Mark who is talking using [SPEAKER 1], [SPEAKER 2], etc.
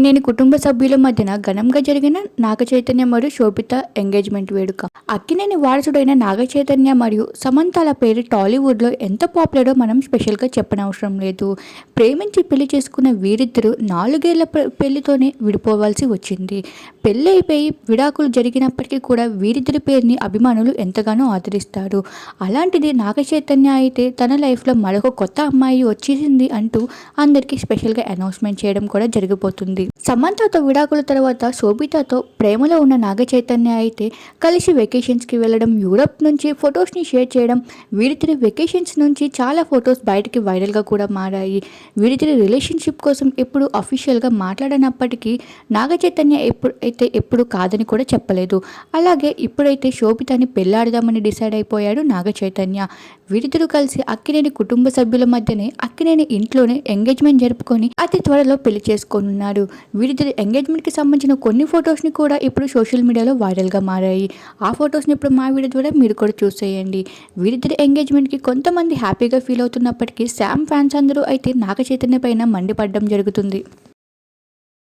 [SPEAKER 1] నేను కుటుంబ సభ్యుల మధ్యన ఘనంగా జరిగిన నాగ చైతన్య మరియు శోభిత ఎంగేజ్మెంట్ వేడుక. అక్కినేని వారసుడైన నాగ చైతన్య మరియు సమంతాల పేరు టాలీవుడ్లో ఎంత పాపులరో మనం స్పెషల్గా చెప్పనవసరం లేదు. ప్రేమించి పెళ్ళి చేసుకున్న వీరిద్దరూ నాలుగేళ్ళ పెళ్ళితోనే విడిపోవాల్సి వచ్చింది. పెళ్ళి అయిపోయి విడాకులు జరిగినప్పటికీ కూడా వీరిద్దరి పేరుని అభిమానులు ఎంతగానో ఆదరిస్తారు. అలాంటిది నాగ చైతన్య అయితే తన లైఫ్లో మరొక కొత్త అమ్మాయి వచ్చేసింది అంటూ అందరికీ స్పెషల్గా అనౌన్స్మెంట్ చేయడం కూడా జరిగిపోతుంది. సమంతతో విడాకుల తర్వాత శోభితతో ప్రేమలో ఉన్న నాగ చైతన్య అయితే కలిసి వెకేషన్స్కి వెళ్ళడం యూరప్ నుంచి ఫొటోస్ని షేర్ చేయడం వీరిద్దరి వెకేషన్స్ నుంచి చాలా ఫొటోస్ బయటికి వైరల్గా కూడా మారాయి. వీరిద్దరి రిలేషన్షిప్ కోసం ఎప్పుడు అఫీషియల్గా మాట్లాడనప్పటికీ నాగ చైతన్య ఎప్పుడు అయితే ఎప్పుడు కాదని కూడా చెప్పలేదు. అలాగే ఇప్పుడైతే శోభితని పెళ్ళాడదామని డిసైడ్ అయిపోయాడు నాగ చైతన్య వీరిద్దరూ కలిసి అక్కినేని కుటుంబ సభ్యుల మధ్యనే అక్కినేని ఇంట్లోనే ఎంగేజ్మెంట్ జరుపుకొని అతి త్వరలో పెళ్ళి చేసుకోనున్నారు వీరిద్దరి ఎంగేజ్మెంట్కి సంబంధించిన కొన్ని ఫొటోస్ని కూడా ఇప్పుడు సోషల్ మీడియాలో వైరల్గా మారాయి. ఆ ఫొటోస్ని ఇప్పుడు మా వీడియో ద్వారా మీరు కూడా చూసేయండి. వీరిద్దరి ఎంగేజ్మెంట్కి కొంతమంది హ్యాపీగా ఫీల్ అవుతున్నప్పటికీ శామ్ ఫ్యాన్స్ అందరూ అయితే నాగ చైతన్య పైన మండిపడడం జరుగుతుంది.